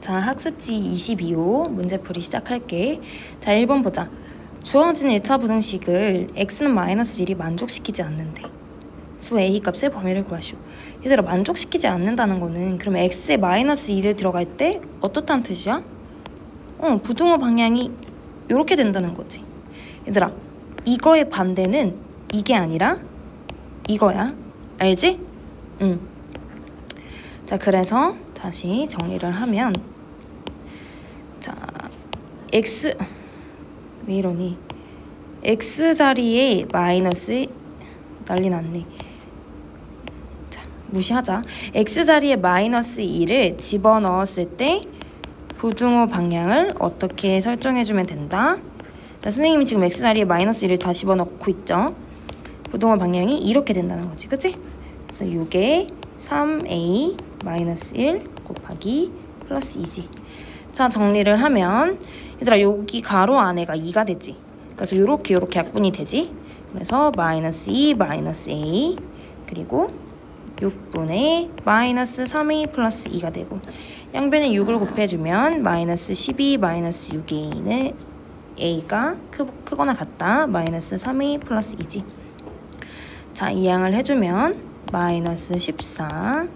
자, 학습지 22호 문제풀이 시작할게. 자, 1번 보자. 주어진 1차 부등식을 x는 마이너스 1이 만족시키지 않는데 수 a 값의 범위를 구하시오. 얘들아, 만족시키지 않는다는 거는 그럼 x에 마이너스 1을 들어갈 때 어떻다는 뜻이야? 어, 부등호 방향이 이렇게 된다는 거지. 얘들아, 이거의 반대는 이게 아니라 이거야. 알지? 응. 자, 그래서 다시 정리를 하면 자, x 왜 이러니? x 자리에 마이너스 난리 났네. 자, 무시하자. x 자리에 마이너스 2를 집어넣었을 때 부등호 방향을 어떻게 설정해 주면 된다? 자, 선생님이 지금 x 자리에 마이너스 1을 다 집어넣고 있죠. 부등호 방향이 이렇게 된다는 거지. 그치? 그래서 6에 3a 마이너스 1 곱하기 플러스 2지. 자, 정리를 하면 얘들아 여기 가로 안에가 2가 되지. 그래서 요렇게 요렇게 약분이 되지. 그래서 마이너스 2 마이너스 a 그리고 6분의 마이너스 3a 플러스 2가 되고 양변에 6을 곱해주면 마이너스 12 마이너스 6a는 a가 크, 크거나 같다. 마이너스 3a 플러스 2지. 자, 이 양을 해주면 마이너스 14,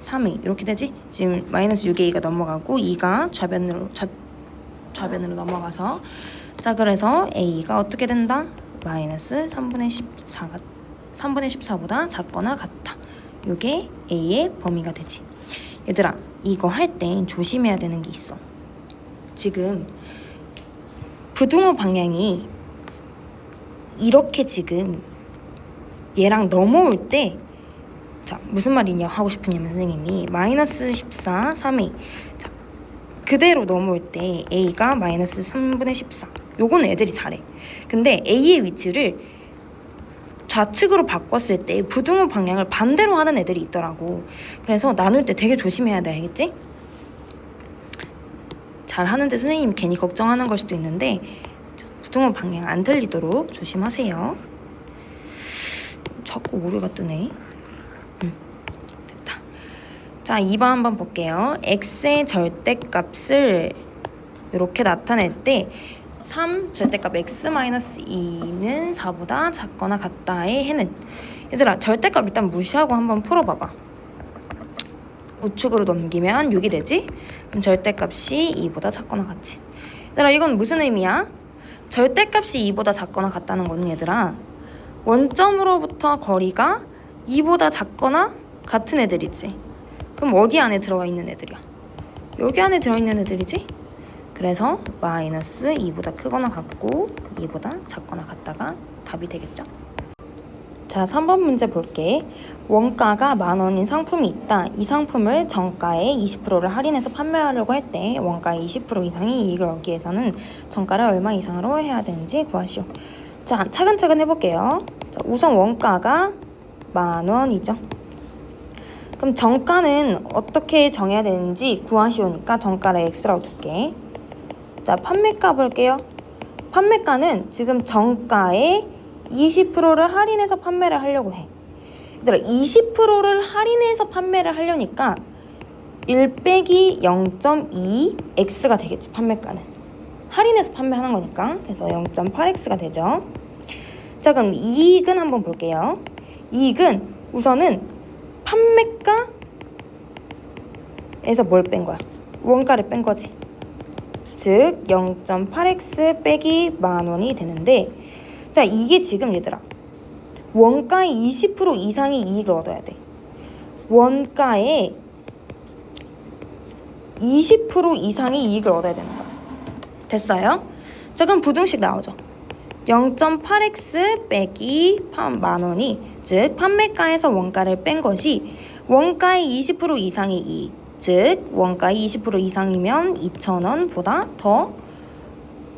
3이 이렇게 되지? 지금 마이너스 6의 2가 넘어가고 2가 좌변으로 좌, 좌변으로 넘어가서 자 그래서 a가 어떻게 된다? 마이너스 3분의 14가 3분의 14보다 작거나 같다. 요게 a의 범위가 되지. 얘들아 이거 할때 조심해야 되는 게 있어. 지금 부등호 방향이 이렇게 지금 얘랑 넘어올 때 자, 무슨 말이냐 하고 싶으냐면 선생님이 마이너스 14, 3이 자, 그대로 넘어올 때 A가 마이너스 3분의 14 요거는 애들이 잘해. 근데 A의 위치를 좌측으로 바꿨을 때 부등호 방향을 반대로 하는 애들이 있더라고. 그래서 나눌 때 되게 조심해야 돼. 알겠지? 잘 하는데 선생님이 괜히 걱정하는 걸 수도 있는데 부등호 방향 안 틀리도록 조심하세요. 자꾸 오류가 뜨네 자, 2번 한번 볼게요. x의 절대값을 이렇게 나타낼 때 3 절대값 x-2는 4보다 작거나 같다의 해는 얘들아 절대값 일단 무시하고 한번 풀어봐봐. 우측으로 넘기면 6이 되지? 그럼 절대값이 2보다 작거나 같지. 얘들아 이건 무슨 의미야? 절대값이 2보다 작거나 같다는 거는 얘들아 원점으로부터 거리가 2보다 작거나 같은 애들이지. 그럼 어디 안에 들어가 있는 애들이야? 여기 안에 들어있는 애들이지? 그래서 마이너스 2보다 크거나 같고 2보다 작거나 같다가 답이 되겠죠? 자, 3번 문제 볼게. 원가가 만 원인 상품이 있다. 이 상품을 정가에 20%를 할인해서 판매하려고 할 때 원가의 20% 이상의 이익을 얻기 위해서는 정가를 얼마 이상으로 해야 되는지 구하시오. 자, 차근차근 해볼게요. 자, 우선 원가가 만 원이죠. 그럼 정가는 어떻게 정해야 되는지 구하시오니까 정가를 x라고 둘게. 자, 판매가 볼게요. 판매가는 지금 정가의 20%를 할인해서 판매를 하려고 해. 얘들아, 20%를 할인해서 판매를 하려니까 1 빼기 0.2 x가 되겠지, 판매가는. 할인해서 판매하는 거니까. 그래서 0.8x가 되죠. 자, 그럼 이익은 한번 볼게요. 이익은 우선은 판매가에서 뭘 뺀 거야? 원가를 뺀 거지. 즉 0.8x 빼기 만 원이 되는데 자 이게 지금 얘들아 원가의 20% 이상의 이익을 얻어야 돼. 원가의 20% 이상의 이익을 얻어야 되는 거야. 됐어요? 자 그럼 부등식 나오죠. 0.8x 빼기 만 원이 즉 판매가에서 원가를 뺀 것이 원가의 20% 이상의 이익 즉 원가의 20% 이상이면 2,000원보다 더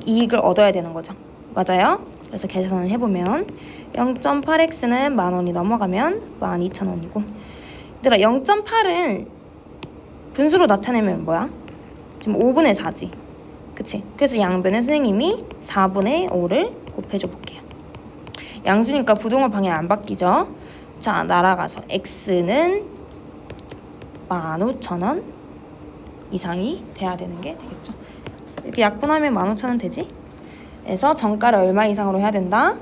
이익을 얻어야 되는 거죠. 맞아요? 그래서 계산을 해보면 0.8x는 만 원이 넘어가면 12,000원이고 얘들아 0.8은 분수로 나타내면 뭐야? 지금 5분의 4지. 그치? 그래서 양변에 선생님이 4분의 5를 곱해줘 볼게요. 양수니까 부동호 방향 안 바뀌죠? 자, 날아가서 x는 15,000원 이상이 돼야 되는 게 되겠죠. 이렇게 약분하면 15,000원 되지? 그래서 정가를 얼마 이상으로 해야 된다?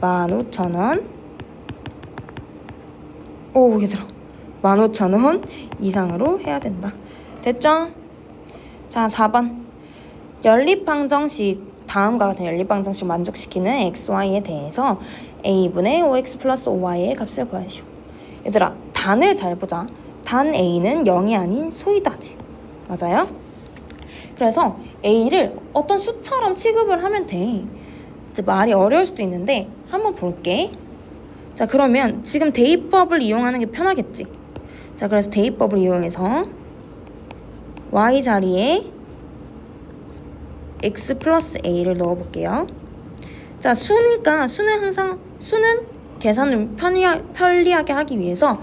15,000원. 오, 얘들아. 15,000원 이상으로 해야 된다. 됐죠? 자, 4번. 연립방정식 다음과 같은 연립방정식 만족시키는 x, y에 대해서 a분의 5x 플러스 5y의 값을 구하시오. 얘들아, 단을 잘 보자. 단 a는 0이 아닌 소이다지. 맞아요? 그래서 a를 어떤 수처럼 취급을 하면 돼. 이제 말이 어려울 수도 있는데 한번 볼게. 자, 그러면 지금 대입법을 이용하는 게 편하겠지. 자, 그래서 대입법을 이용해서 y 자리에 x 플러스 a를 넣어볼게요. 자, 수니까 수는 항상 수는 계산을 편리하, 편리하게 하기 위해서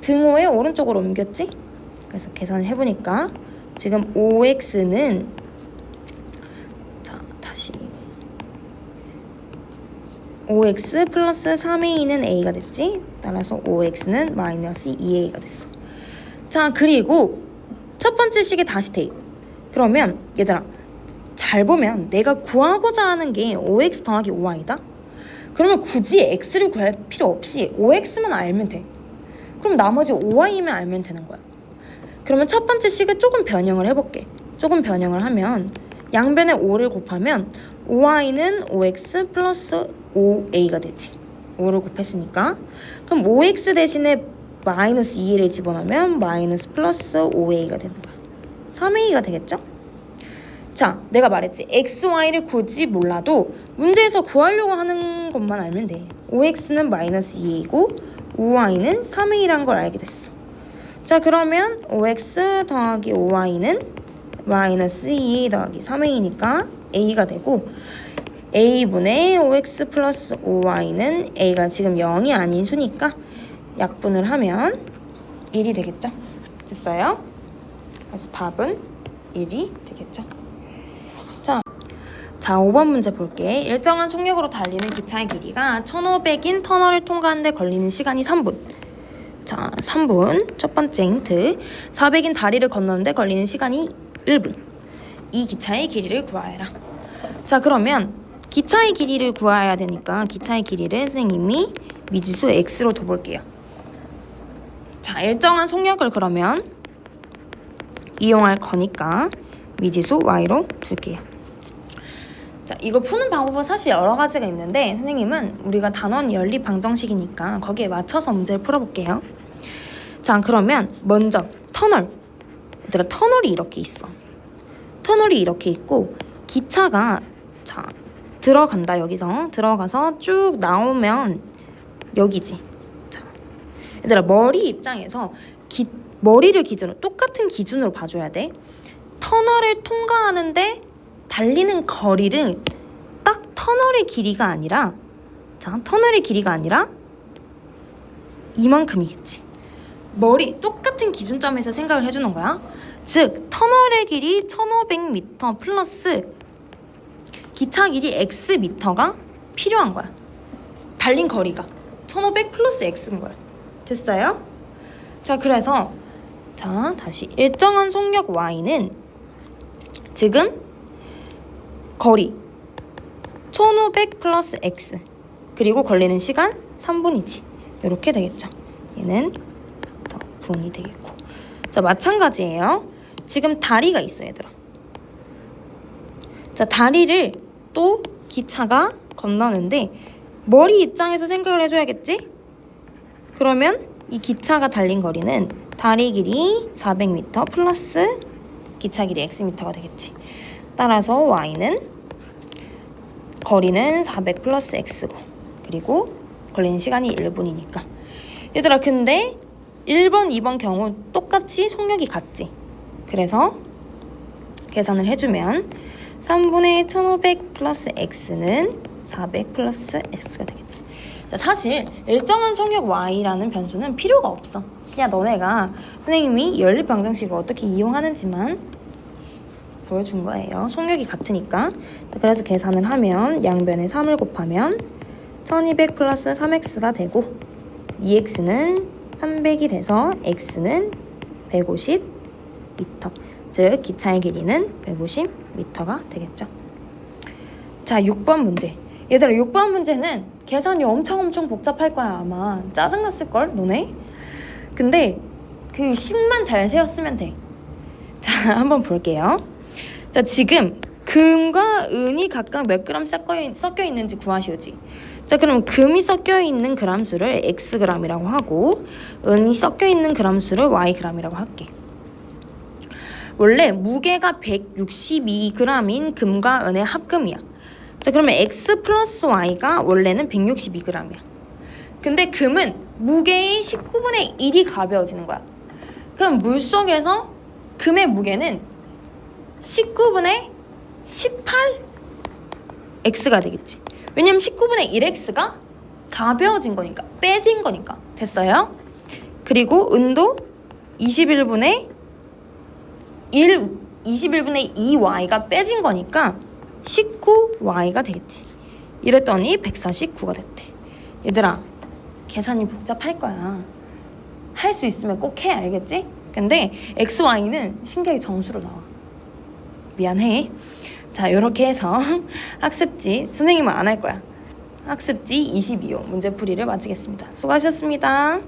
등호의 오른쪽으로 옮겼지? 그래서 계산을 해보니까 지금 5x는 자 다시 5x 플러스 3a는 a가 됐지? 따라서 5x는 마이너스 2a가 됐어. 자 그리고 첫 번째 식에 다시 대입. 그러면 얘들아 잘 보면 내가 구하고자 하는 게 5x 더하기 5y다. 그러면 굳이 x를 구할 필요 없이 5x만 알면 돼. 그럼 나머지 5y만 알면 되는 거야. 그러면 첫 번째 식을 조금 변형을 해볼게. 조금 변형을 하면 양변에 5를 곱하면 5y는 5x 플러스 5a가 되지. 5를 곱했으니까. 그럼 5x 대신에 마이너스 2를 집어넣으면 마이너스 플러스 5a가 되는 거야. 3a가 되겠죠? 자, 내가 말했지. x, y를 굳이 몰라도 문제에서 구하려고 하는 것만 알면 돼. 5x는 마이너스 2a이고 5y는 3a라는 걸 알게 됐어. 자, 그러면 5x 더하기 5y는 마이너스 2a 더하기 3a니까 a가 되고 a분의 5x 플러스 5y는 a가 지금 0이 아닌 수니까 약분을 하면 1이 되겠죠? 됐어요? 그래서 답은 1이 되겠죠? 자, 자 5번 문제 볼게. 일정한 속력으로 달리는 기차의 길이가 1500인 터널을 통과하는데 걸리는 시간이 3분. 자, 3분. 첫 번째 힌트. 400인 다리를 건너는데 걸리는 시간이 1분. 이 기차의 길이를 구하여라. 자, 그러면 기차의 길이를 구해야 되니까 기차의 길이를 선생님이 미지수 x로 둬볼게요. 자, 일정한 속력을 그러면 이용할 거니까 미지수 y로 둘게요. 자, 이거 푸는 방법은 사실 여러 가지가 있는데 선생님은 우리가 단원 연립 방정식이니까 거기에 맞춰서 문제를 풀어볼게요. 자, 그러면 먼저 터널. 얘들아, 터널이 이렇게 있어. 터널이 이렇게 있고 기차가 자 들어간다 여기서 들어가서 쭉 나오면 여기지. 자, 얘들아 머리 입장에서 기, 머리를 기준으로 똑같은 기준으로 봐줘야 돼. 터널을 통과하는데 달리는 거리를 딱 터널의 길이가 아니라 자 터널의 길이가 아니라 이만큼이겠지. 머리 똑같은 기준점에서 생각을 해주는 거야. 즉 터널의 길이 1500m 플러스 기차 길이 xm가 필요한 거야. 달린 거리가 1500 플러스 x인 거야. 됐어요? 자 그래서 자 다시 일정한 속력 y는 지금 거리. 1500 플러스 x. 그리고 걸리는 시간 3분이지. 이렇게 되겠죠. 얘는 더 분이 되겠고. 자 마찬가지예요. 지금 다리가 있어 얘들아. 자 다리를 또 기차가 건너는데 머리 입장에서 생각을 해줘야겠지? 그러면 이 기차가 달린 거리는 다리 길이 400m 플러스 기차 길이 xm가 되겠지 따라서 y는 거리는 400 플러스 x고 그리고 걸리는 시간이 1분이니까. 얘들아 근데 1번, 2번 경우 똑같이 속력이 같지? 그래서 계산을 해주면 3분의 1500 플러스 x는 400 플러스 x가 되겠지. 자, 사실 일정한 속력 y라는 변수는 필요가 없어. 그냥 너네가 선생님이 연립 방정식을 어떻게 이용하는지만 보여준 거예요. 속력이 같으니까. 그래서 계산을 하면 양변에 3을 곱하면 1200 플러스 3x가 되고 2x는 300이 돼서 x는 150즉 기차의 길이는 150m가 되겠죠. 자, 6번 문제. 얘들아, 6번 문제는 계산이 엄청 엄청 복잡할 거야, 아마. 짜증났을 걸, 너네? 근데 그 신만 잘 세웠으면 돼. 자, 한번 볼게요. 자, 지금 금과 은이 각각 몇 그램 섞여, 있는지 구하시오지. 자, 그럼 금이 섞여 있는 그램 수를 x 그램이라고 하고 은이 섞여 있는 그램 수를 y 그램이라고 할게. 원래 무게가 162g인 금과 은의 합금이야. 자, 그러면 x 플러스 y가 원래는 162g이야. 근데 금은 무게의 19분의 1이 가벼워지는 거야. 그럼 물 속에서 금의 무게는 19분의 18 x가 되겠지. 왜냐면 19분의 1x가 가벼워진 거니까 빼진 거니까 됐어요. 그리고 은도 21분의 1 21분의 2y가 빼진 거니까 19y가 되겠지. 이랬더니 149가 됐대. 얘들아, 계산이 복잡할 거야. 할 수 있으면 꼭 해, 알겠지? 근데 x, y는 신기하게 정수로 나와. 미안해. 자, 이렇게 해서 학습지 선생님은 안 할 거야. 학습지 22호 문제풀이를 마치겠습니다. 수고하셨습니다.